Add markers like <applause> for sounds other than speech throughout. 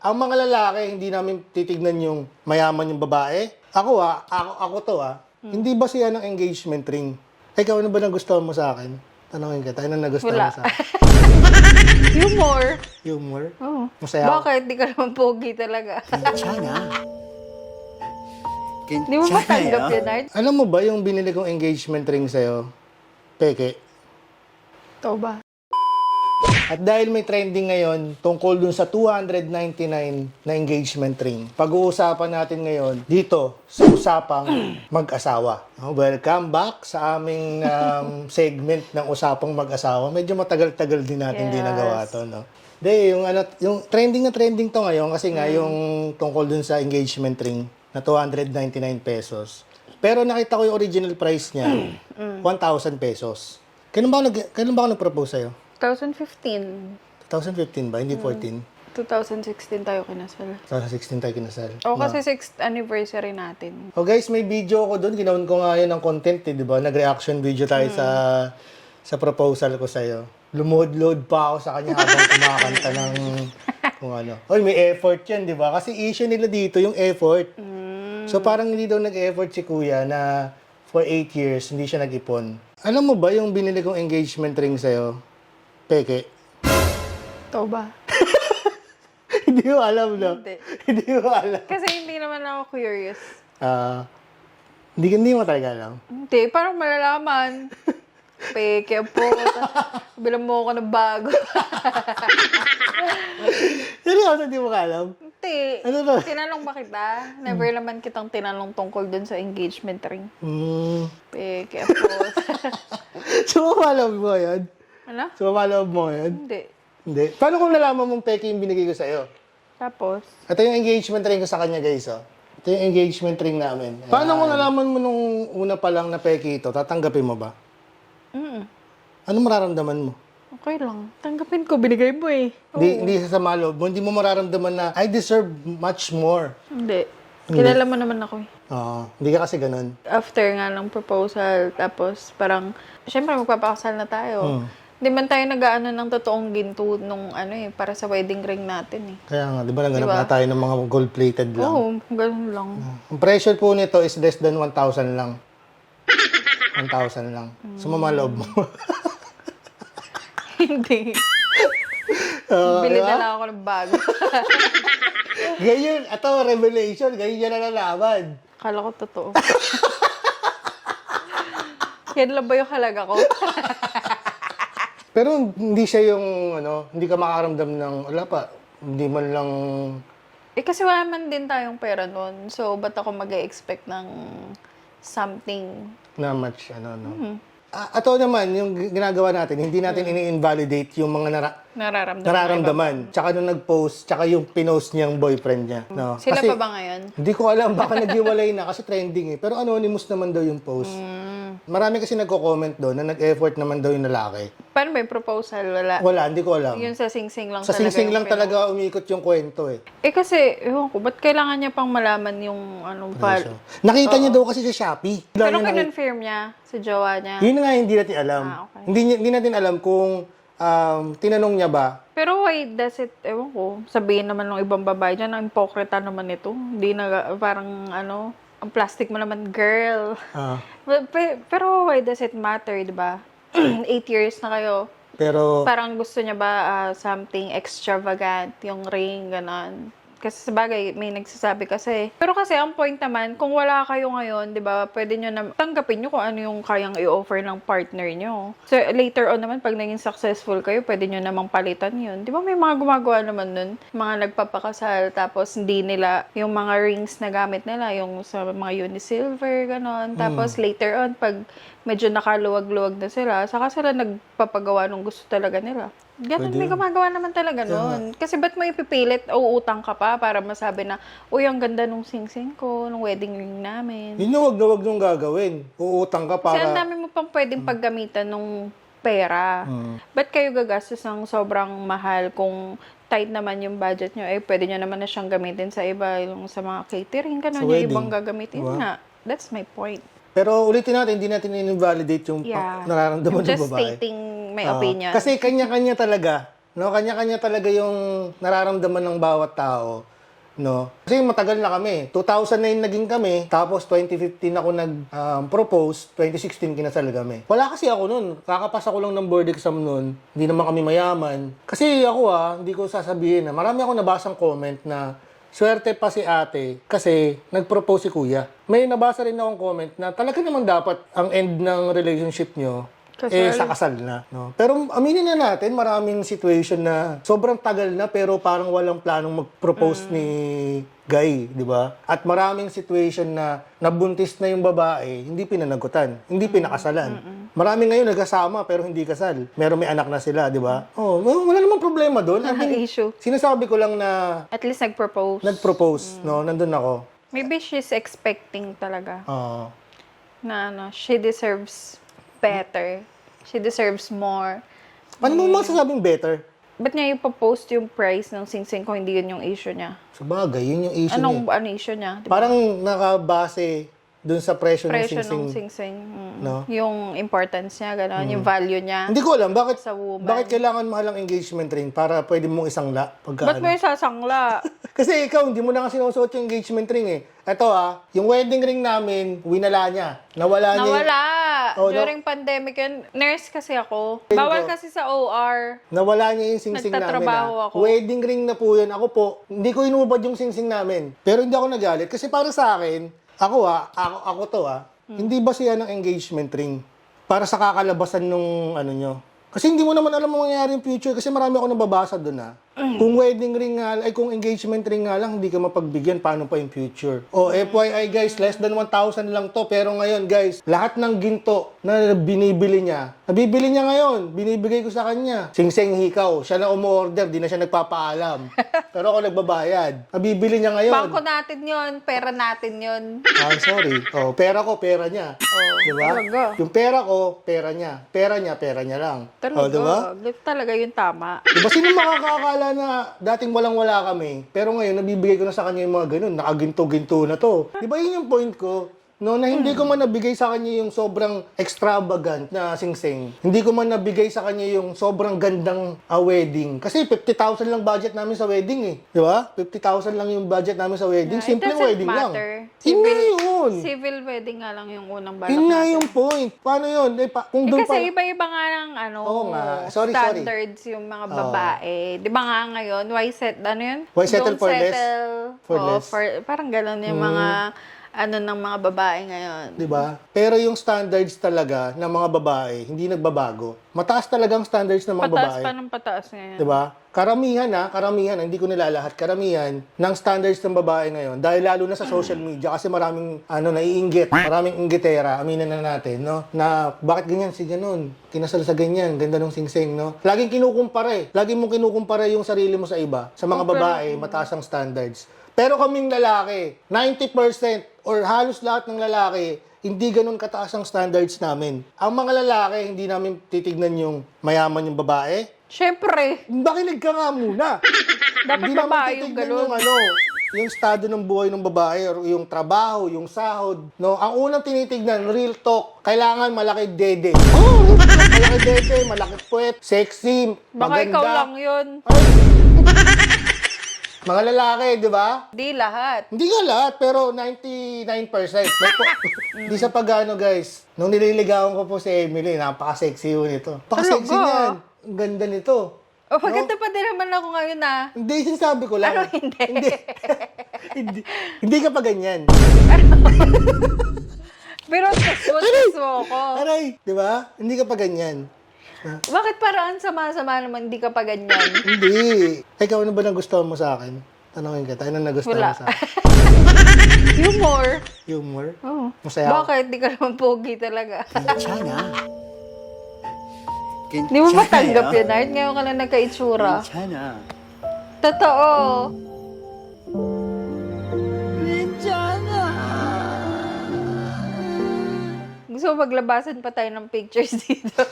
Ang mga lalaki, hindi namin titignan yung mayaman yung babae. Ako ah, ako, ako to ah. Hmm. Hindi ba siya ng engagement ring? Ikaw, ano ba nagustuhan mo sa akin? Tanungin kita, ano nagustuhan Wala. mo sa akin? <laughs> Humor. Humor? Oo. Masaya ako. Bakit? Di ka naman pogi talaga. Kinchana. Hindi <laughs> mo ba tanggap ah. yun, Art? Alam mo ba yung binili kong engagement ring sa'yo? Peke. Ito ba? At dahil may trending ngayon tungkol dun sa 299 na engagement ring, pag-uusapan natin ngayon dito sa usapang <clears throat> mag-asawa. Welcome back sa aming um, <laughs> segment ng usapang mag-asawa. Medyo matagal-tagal din natin Yes. ginagawa to, no? De, yung ano, yung trending na trending to ngayon kasi nga yung tungkol dun sa engagement ring na 299 pesos. Pero nakita ko yung original price niya, 1,000 pesos. Kailan ba ako, nag, kailan ba ako nag-propose sa'yo? 2015. 2015 ba? Hindi 14. 2016 tayo kinasal. 2016 tayo kinasal. O kasi 6th anniversary natin. Oh guys, may video ako doon. Ginawan ko nga yun ng content, eh, di ba? Nag-reaction video tayo sa sa proposal ko sa'yo. Lumuhod-load pa ako sa kanya habang <laughs> kumakanta ng kung ano. Oy, may effort yan, di ba? Kasi issue nila dito yung effort. So parang hindi daw nag-effort si kuya na for 8 years, hindi siya nag-ipon. Alam mo ba yung binili kong engagement ring sa'yo? Peke. Ito ba? <laughs> hindi mo alam, no? Hindi. hindi mo alam. Kasi hindi naman ako curious. Ah, hindi, hindi mo talaga alam. Hindi, parang malalaman. <laughs> Peke po. Bilang mo ako ng bago. <laughs> Seryoso, hindi mo ka alam? Hindi. Ano ba? Tinanong ba kita? Never naman kitang tinanong tungkol dun sa engagement ring. Hmm. Peke po. Sumamalaw mo yan? Ano? Sumamalaw mo yan? Hindi. Hindi. Paano kung nalaman mong peke yung binigay ko sa'yo? Tapos, Ito yung engagement ring ko sa kanya, guys, oh. Ito yung engagement ring namin. Paano kung nalaman mo nung una pa lang na peke ito, tatanggapin mo ba? mm, Ano mararamdaman mo? okay lang. Tanggapin ko, binigay mo eh. Hindi, hindi sa sama loob mo. Hindi mo mararamdaman na, I deserve much more. Hindi. Kilala mo naman ako eh. Oo. hindi ka kasi ganun. After nga ng proposal, tapos parang, syempre magpapakasal na tayo. Hmm. Hindi man tayo nag-ano ng totoong ginto nung ano eh, para sa wedding ring natin eh. Kaya nga, di ba naghanap Diba? na tayo ng mga gold-plated lang? Oo, ganun lang. Ang pressure po nito is less than 1,000 lang. 1,000 lang. Sumama loob mo. <laughs> Hindi. <laughs> Oo, Bili diba? na lang ako ng bago. <laughs> Ganyan, ito, revelation, ganyan yan na nalaman. Kala ko totoo. Yan lang ba yung halaga ko? Pero hindi siya yung, ano, hindi ka makaramdam ng, wala pa, hindi man lang, eh kasi wala man din tayong pera nun. So, ba't ako mag expect ng something? na much, ano, no. Ah, ito naman, yung ginagawa natin, hindi natin ini-invalidate yung mga nara- Nararamdaman. nararamdaman. Tsaka nung nag-post, tsaka yung pinost niyang boyfriend niya. No? Sila Kasi- pa ba ngayon? Hindi ko alam, baka naghiwalay na kasi trending eh. Pero anonymous naman daw yung post. Mm. Marami kasi nagko-comment doon na nag-effort naman daw yung lalaki. Paano ba yung proposal? Wala. Wala, hindi ko alam. Yun sa sing-sing lang Sa talaga. singsing yung lang talaga umikot yung kwento eh. Eh kasi, ewan ko, ba't kailangan niya pang malaman yung anong val? So, nakita niya daw kasi sa Shopee. Pero Lalo na- kinonfirm niya sa jowa niya. Yun nga hindi natin alam. Ah, okay. hindi, niya- hindi natin alam kung um, tinanong niya ba. Pero why does it, ewan ko, sabihin naman ng ibang babae dyan, ang hipokrita naman ito. Hindi na, parang ano, ang plastic mo naman, girl. Ah, But- pe- Pero why does it matter, di ba? <clears throat> Eight years na kayo. pero Parang gusto niya ba ah, something extravagant, yung ring, ganon. Kasi sa bagay, may nagsasabi kasi. Pero kasi ang point naman, kung wala kayo ngayon, di ba, pwede nyo na tanggapin nyo kung ano yung kayang i-offer ng partner nyo. So later on naman, pag naging successful kayo, pwede nyo namang palitan yun. Di ba may mga gumagawa naman nun? Mga nagpapakasal, tapos hindi nila, yung mga rings na gamit nila, yung sa mga unisilver, ganon. Tapos later on, pag medyo nakaluwag-luwag na sila, saka sila nagpapagawa ng gusto talaga nila. Ganun, may gumagawa naman talaga nun. Kasi ba't mo ipipilit, o utang ka pa para masabi na, uy, ang ganda nung sing-sing ko, nung wedding ring namin. yun yung wag na wag nung gagawin. Uutang ka Kasi ang para... dami mo pang pwedeng paggamitan nung pera. Ba't kayo gagastos ng sobrang mahal kung tight naman yung budget nyo? Eh, pwede nyo naman na siyang gamitin sa iba, yung sa mga catering, Sa ganun yung wedding. ibang gagamitin Diba? na. That's my point. Pero ulitin natin, hindi natin in-invalidate yung Yeah. pa- nararamdaman ng Just babae. stating my Oo. opinion. Kasi kanya-kanya talaga No, kanya-kanya talaga yung nararamdaman ng bawat tao. No? Kasi matagal na kami. 2009 naging kami, tapos 2015 ako nag-propose, 2016 kinasal kami. Wala kasi ako nun. Kakapasa ko lang ng board exam nun. Hindi naman kami mayaman. Kasi ako ah, hindi ko sasabihin na marami ako nabasang comment na swerte pa si ate kasi nag-propose si kuya. May nabasa rin akong comment na talaga naman dapat ang end ng relationship nyo Kasal. eh sa kasal na. No? Pero aminin na natin, maraming situation na sobrang tagal na pero parang walang planong mag-propose ni Guy, di ba? At maraming situation na nabuntis na yung babae, hindi pinanagutan, hindi pinakasalan. Marami ngayon nagkasama pero hindi kasal. Meron may anak na sila, di ba? Oh, wala namang problema doon. I mean, issue. Sinasabi ko lang na At least nag-propose. nag-propose, no? Nandun ako. Maybe she's expecting talaga Oo. na ano, she deserves better. She deserves more. Paano mo masasabing better? Ba't niya yung post yung price ng sing-sing kung hindi yun yung issue niya? Sa bagay, yun yung issue Anong niya. ano issue niya? Di ba? Parang nakabase dun sa presyo, Presyo ng sing-sing. ng sing-sing. Mm. No? Yung importance niya, gano'n. Yung value niya. Hindi ko alam, bakit, Sa woman. bakit kailangan mahal ang engagement ring para pwede mong isang la? Pagka, Ba't mo ano? yung sasangla? <laughs> Kasi ikaw, hindi mo na kasi sinusuot yung engagement ring eh. Ito ah, yung wedding ring namin, winala niya. Nawala, niya. yung- Nawala. Oh. During pandemic yun. Nurse kasi ako. Tingin Bawal ko. kasi sa OR. Nawala niya yung singsing namin. Nagtatrabaho ah. ako. Wedding ring na po yun. Ako po, hindi ko inubad yung singsing namin. Pero hindi ako nagalit. Kasi para sa akin, ako ah, ako, ako to ah, hindi ba siya ng engagement ring? Para sa kakalabasan nung ano nyo. Kasi hindi mo naman alam ang mangyayari yung future kasi marami ako nababasa doon ah. Kung wedding ring nga, ay kung engagement ring nga lang, hindi ka mapagbigyan, paano pa yung future? O FYI guys, less than 1,000 lang to. Pero ngayon guys, lahat ng ginto na binibili niya, nabibili niya ngayon, binibigay ko sa kanya. Sing-sing hikaw, siya na umorder, di na siya nagpapaalam. <laughs> Pero ako nagbabayad. Nabibili niya ngayon. Bangko natin yun. Pera natin yun. Ah, sorry. Oh, pera ko, pera niya. Oh, di ba? talaga. Yung pera ko, pera niya. Pera niya, pera niya lang. Talaga. Oh, di ba? Talaga yung tama. Diba sino makakakala na dating walang-wala kami, pero ngayon nabibigay ko na sa kanya yung mga ganun, nakaginto-ginto na to. Diba yun yung point ko? No, na hindi ko man nabigay sa kanya yung sobrang extravagant na sing-sing. Hindi ko man nabigay sa kanya yung sobrang gandang ah, wedding. Kasi 50,000 lang budget namin sa wedding eh. Di ba? 50,000 lang yung budget namin sa wedding. Yeah, Simple wedding matter. lang. Nga yun. Civil wedding nga lang yung unang balak nga natin. yung point. Paano yun? Eh, pa, kung Eh, kasi pa... iba-iba nga ng ano, Oo nga. Sorry, sorry. standards yung mga babae. Di ba nga ngayon, why set, ano yun? Why settle Don't for less? settle For Oo, less. Hmm. for- parang gano'n yung mga, ano ng mga babae ngayon. Di ba? Pero yung standards talaga ng mga babae, hindi nagbabago. Mataas talaga ang standards ng mga Pataas babae. pa ng pataas ngayon. Di ba? Karamihan ha, karamihan, hindi ko nilalahat, karamihan ng standards ng babae ngayon. Dahil lalo na sa social media kasi maraming ano naiinggit, maraming inggitera, aminin na natin, no? Na bakit ganyan si ganun? Kinasal sa ganyan, ganda ng singsing, no? Laging kinukumpara eh. Laging mo kinukumpara yung sarili mo sa iba. Sa mga Okay. babae, mataas ang standards. Pero kaming lalaki, 90% or halos lahat ng lalaki, hindi ganun kataas ang standards namin. Ang mga lalaki, hindi namin titignan yung mayaman yung babae. Siyempre, Makinig ka nga muna. <laughs> dapat Hindi namin babae yung titignan yung ano, yung estado ng buhay ng babae or yung trabaho, yung sahod. No, ang unang tinitignan, real talk, kailangan malaki dede. Oh, malaki dede, malaki puwet, sexy, Baka maganda. ikaw lang yun. Mga lalaki, di ba? Di lahat. Hindi nga lahat, pero 99%. May po, <laughs> Hindi sa pagano, guys. Nung nililigawan ko po si Emily, napaka-sexy yun ito. Napaka-sexy Talaga? niyan. Ang ganda nito. O, maganda pa din naman ako ngayon ah. Hindi, sinasabi ko lang. Ano, hindi? hindi. <laughs> hindi. Hindi ka pa ganyan. <laughs> Pero tas mo ako. Aray, di ba? Hindi ka pa ganyan. Bakit parang ang sama-sama naman hindi ka pa ganyan? <laughs> Hindi. Ikaw, ano ba nagustuhan mo sa akin? Tanungin kita, ano nagustuhan Wala. mo sa akin? Humor. Humor? Oh. Masaya. Bakit? Di ka naman pogi talaga. China. Di mo matanggap yun, Art? Ngayon ka lang nagka-itsura. China. Totoo. Gusto mo maglabasan pa tayo ng pictures <laughs> dito.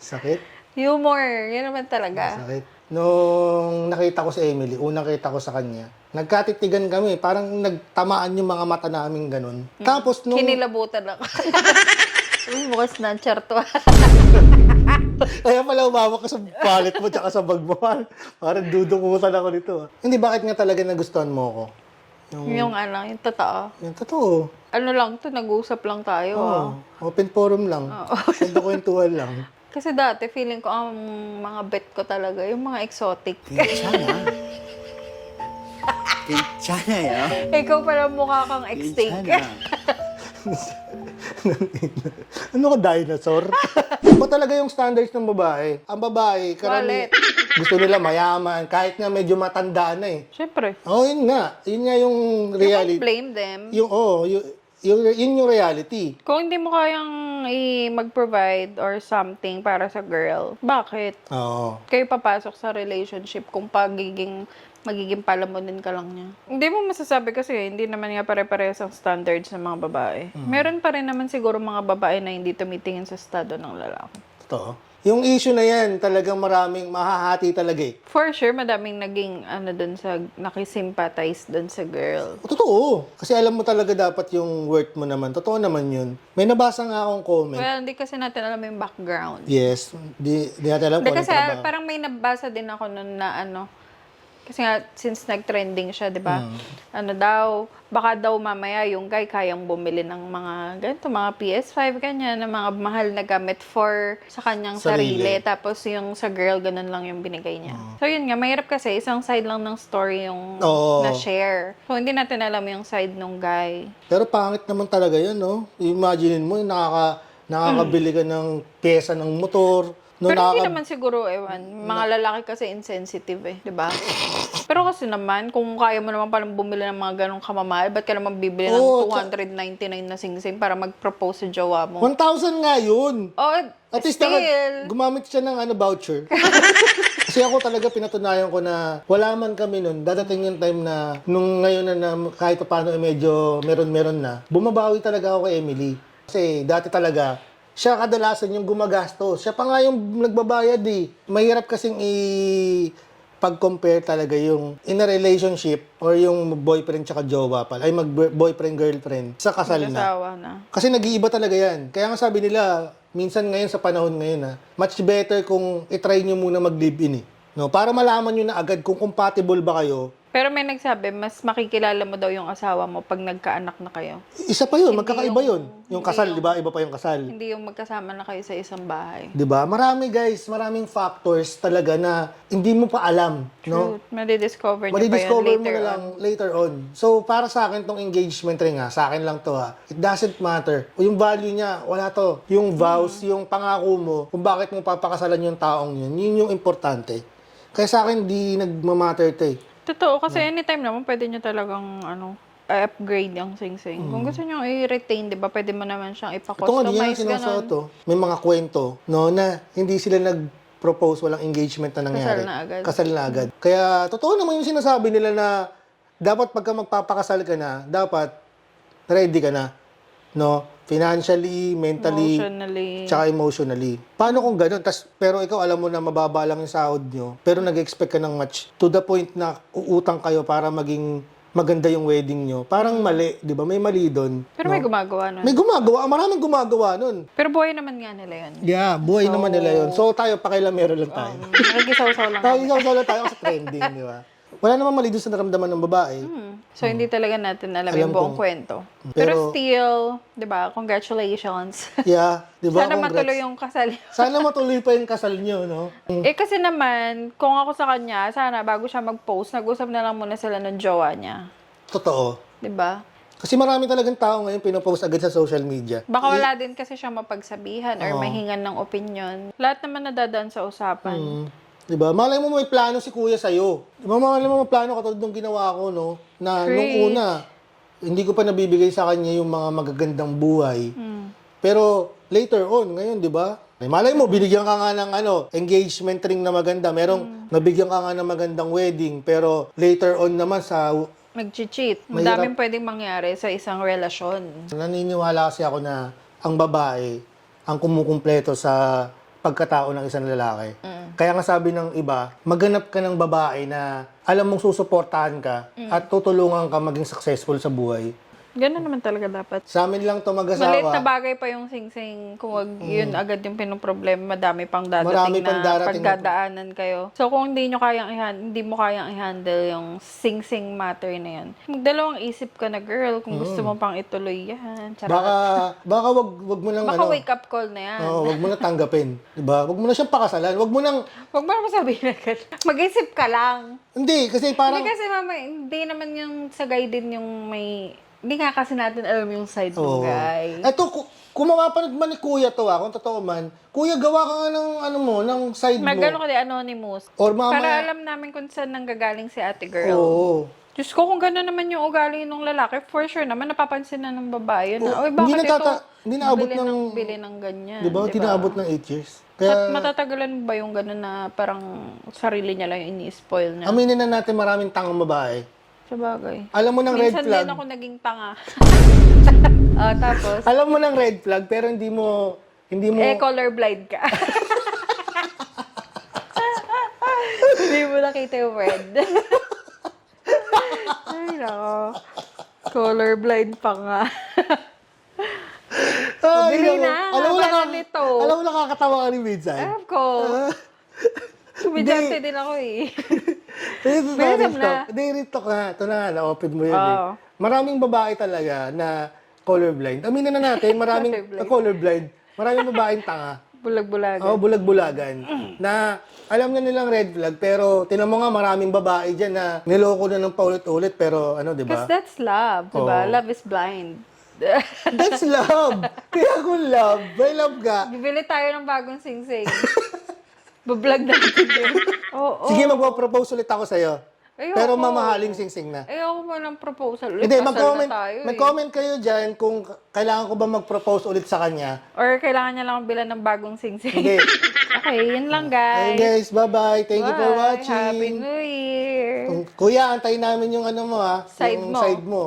Sakit? Humor. Yan naman talaga. Sakit. Nung nakita ko si Emily, unang kita ko sa kanya, nagkatitigan kami, parang nagtamaan yung mga mata namin ganun. Tapos nung... Kinilabutan ako. <laughs> Bukas na ang tsartuan. <laughs> Kaya pala umawak ka sa palit mo tsaka sa bag mo. Parang dudungutan ako nito. ah. Hindi, bakit nga talaga nagustuhan mo ako? Yung, Yung ano, yung totoo. yung totoo. Ano lang to, nag-uusap lang tayo. ah. Oo. Open forum lang. Kwento-kwentuhan lang. <laughs> Kasi dati, feeling ko ang mga bet ko talaga, yung mga exotic. Pinchana. Pinchana, yun. Ikaw pala mukha kang extinct. Pinchana. <laughs> <laughs> ano ka, dinosaur? Iba talaga yung standards ng babae. Ang babae, karami, Wallet. gusto nila mayaman, kahit nga medyo matanda na eh. Siyempre. Oh, yun nga. Yun nga yung You reality. can't blame them. Yung, oh, yun, yun, yun yung reality. Kung hindi mo kayang i- mag-provide or something para sa girl, bakit? Oo. Kayo papasok sa relationship kung pagiging magiging palamunin ka lang niya. Hindi mo masasabi kasi hindi naman nga pare-parehas ang standards ng mga babae. Meron pa rin naman siguro mga babae na hindi tumitingin sa estado ng lalaki. Totoo. Yung issue na yan, talagang maraming mahahati talaga eh. For sure, madaming naging ano dun sa, nakisympathize dun sa girl. Totoo. Kasi alam mo talaga dapat yung worth mo naman. Totoo naman yun. May nabasa nga akong comment. Well, hindi kasi natin alam yung background. yes. Di, di natin alam kung ano kasi trabaho. parang may nabasa din ako nun na ano, kasi nga, since nag-trending siya, di ba? Mm. Ano daw, baka daw mamaya yung guy kayang bumili ng mga ganito, mga PS5, ganyan, ng mga mahal na gamit for sa kanyang Sarili. sarili. Tapos yung sa girl, ganun lang yung binigay niya. So yun nga, mahirap kasi, isang side lang ng story yung Oo. na-share. So hindi natin alam yung side ng guy. Pero pangit naman talaga yun, no? Imagine mo, yung nakaka, nakakabili ka ng pyesa ng motor. No, Pero hindi naman siguro, ewan. Mga lalaki kasi insensitive eh, di ba? Pero kasi naman, kung kaya mo naman palang bumili ng mga ganong kamamahal, ba't ka naman bibili Oo, ng 299 na sing-sing para mag-propose sa jowa mo? 1,000 nga yun. Oh, At least still. naka- gumamit siya ng ano, voucher. <laughs> Kasi ako talaga pinatunayan ko na wala man kami nun. Dadating yung time na nung ngayon na, na kahit pa paano eh, medyo meron-meron na, bumabawi talaga ako kay Emily. Kasi dati talaga, siya kadalasan yung gumagastos. Siya pa nga yung nagbabayad eh. Mahirap kasing i pag-compare talaga yung in a relationship or yung boyfriend tsaka jowa pala, ay mag-boyfriend girlfriend sa kasal na. Na. Kasi nag-iiba talaga yan. Kaya nga sabi nila, minsan ngayon sa panahon ngayon ha, much better kung itry nyo muna mag-live-in eh. No, para malaman nyo na agad kung compatible ba kayo. Pero may nagsabi, mas makikilala mo daw yung asawa mo pag nagkaanak na kayo. Isa pa yun, magkakaiba yung- yun. Yung kasal, di ba? Iba pa yung kasal. Hindi yung magkasama na kayo sa isang bahay. Di ba? Marami guys, maraming factors talaga na hindi mo pa alam. No? Truth. Madidiscover niyo pa yun Madidiscover mo later na lang on. later on. So, para sa akin tong engagement ring ha, sa akin lang to ha, it doesn't matter. O yung value niya, wala to. Yung vows, Mm. yung pangako mo, kung bakit mo papakasalan yung taong yun, yun yung importante. Kaya sa akin, di nagmamatter to eh. Totoo, kasi anytime naman pwede nyo talagang ano, upgrade yung sing-sing. Kung gusto nyo i-retain, di ba, pwede mo naman siyang Mm. Ito nga, di yan ipa-customize, sinusuot ganun. to. May mga kwento, no, na hindi sila nag-propose, walang engagement na nangyari. Kasal na agad. Kasal na agad. Kaya, totoo naman yung sinasabi nila na dapat pagka magpapakasal ka na, dapat ready ka na. No? Financially, mentally, Emotionally. tsaka emotionally. Paano kung ganun? Tas, pero ikaw alam mo na mababa lang yung sahod nyo, pero nag-expect ka ng match to the point na uutang kayo para maging maganda yung wedding nyo. Parang mali, di ba? May mali doon. Pero may gumagawa nun. May gumagawa, maraming gumagawa nun. Pero buhay naman nga nila yun. Yeah, buhay naman nila yun. So tayo, pakilamero lang tayo. Um, Nagisaw-saw lang. <laughs> Tayo, isaw lang tayo sa trending, di ba? Wala namang mali doon sa naramdaman ng babae. Hmm. So, hindi talaga natin alam, Alam yung buong kong- kwento. Pero- Pero, still, di ba, congratulations. <laughs> Yeah, di ba? Sana Congrats. matuloy yung kasal. <laughs> Sana matuloy pa yung kasal nyo, no? <laughs> eh, kasi naman, kung ako sa kanya, sana bago siya mag-post, nag-usap na lang muna sila ng jowa niya. Totoo. Di ba? Kasi marami talagang tao ngayon pinopost agad sa social media. Baka wala din kasi siya mapagsabihan or mahingan ng opinion. Lahat naman nadadaan sa usapan. Mm. Di ba? Malay mo may plano si kuya sa'yo. Di ba? Malay mo may plano katulad nung ginawa ko, no? Na nung Great. una, hindi ko pa nabibigay sa kanya yung mga magagandang buhay. Mm. Pero later on, ngayon, di ba? Ay, malay mo, binigyan ka nga ng ano, engagement ring na maganda. Merong, nabigyan ka nga ng magandang wedding. Pero later on naman sa, Mag-cheat. Mahirap. Madaming pwedeng mangyari sa isang relasyon. naniniwala kasi ako na ang babae ang kumukumpleto sa pagkatao ng isang lalaki. Kaya nga sabi ng iba, maganap ka ng babae na alam mong susuportahan ka at tutulungan ka maging successful sa buhay. Ganun naman talaga dapat. Sa amin lang to Maliit mag-asawa. na bagay pa yung sing-sing. Kung wag yun agad yung pinoproblema, madami pang dadating Mm. Marami na pang darating na- pagdadaanan kayo. So, kung hindi nyo kayang i- hindi mo kayang i-handle yung sing-sing matter na yan, magdalawang isip ka na, girl, kung gusto mo pang ituloy yan. Charot. Mm. Baka, baka wag, wag mo nang Baka ano. wake up call na yan. Oo, wag mo na tanggapin. Diba? Wag mo na siyang pakasalan. Wag mo nang, Huwag mo naman sabihin agad. <laughs> Mag-isip ka lang. hindi, kasi parang, Hindi kasi mama, hindi naman yung sa guy din yung may... Hindi nga kasi natin alam yung side ng Oo. guy. Eto, ku- kung mapapanood man ni Kuya to ah, kung totoo man, Kuya, gawa ka nga ng, ano mo, ng side mo. Magano ko di anonymous. Or mamaya- Para alam namin kung saan nanggagaling si ate girl. Oo. Diyos ko, kung gano'n naman yung ugali ng lalaki, for sure naman, napapansin na ng babae. Na, Oo, Uy, hindi bakit natata- ito? hindi naabot bili ng- bili ng ganyan. Di ba? Tinaabot ng 8 years. At Kaya, matatagalan mo ba yung gano'n na parang sarili niya lang yung ini-spoil niya? aminin na natin maraming tangang babae. Sa bagay. Alam mo ng red Minsan flag. din ako naging tanga. <laughs> Ah, tapos, Alam mo ng red flag, pero hindi mo, hindi mo, eh, colorblind ka. <laughs> Hindi mo nakita yung red. <laughs> Ay, nako. Colorblind pa nga. Ay, Bili naku. na, alam mo, nakaka- na nito. alam mo nakakatawa ka ni Minsan. Alam ko. Kumidyante din ako eh. <laughs> Bili na, na. Hindi, rito ka. Ito na, na-open mo yun Oo. eh. Maraming babae talaga na colorblind. Aminin na natin, maraming <laughs> Colorblind. colorblind. Maraming babaeng tanga. Bulag-bulagan. Oo, bulag-bulagan. na alam na nilang red flag, pero tinan mo nga maraming babae dyan na niloko na ng paulit-ulit, pero ano, di Because ba? that's love, di ba? Oo. Love is blind. That's love. <laughs> Kaya kung love, may love ka. Bibili tayo ng bagong sing-sing. Bablog natin yun. <laughs> Oo. Sige, magpo-propose ulit ako sa'yo. Ayoko. Pero mamahaling sing-sing na. Ayoko mo ng proposal. Ulit, Hindi, kasal mag-comment, na tayo, eh. mag-comment kayo dyan kung kailangan ko ba mag-propose ulit sa kanya. Or kailangan niya lang bilan ng bagong sing-sing. Hindi. <laughs> okay, yun lang guys. guys, bye-bye. Thank you for Bye. watching. Happy New Year. Kuya, antayin namin yung ano mo ha. Side yung mo. side mo.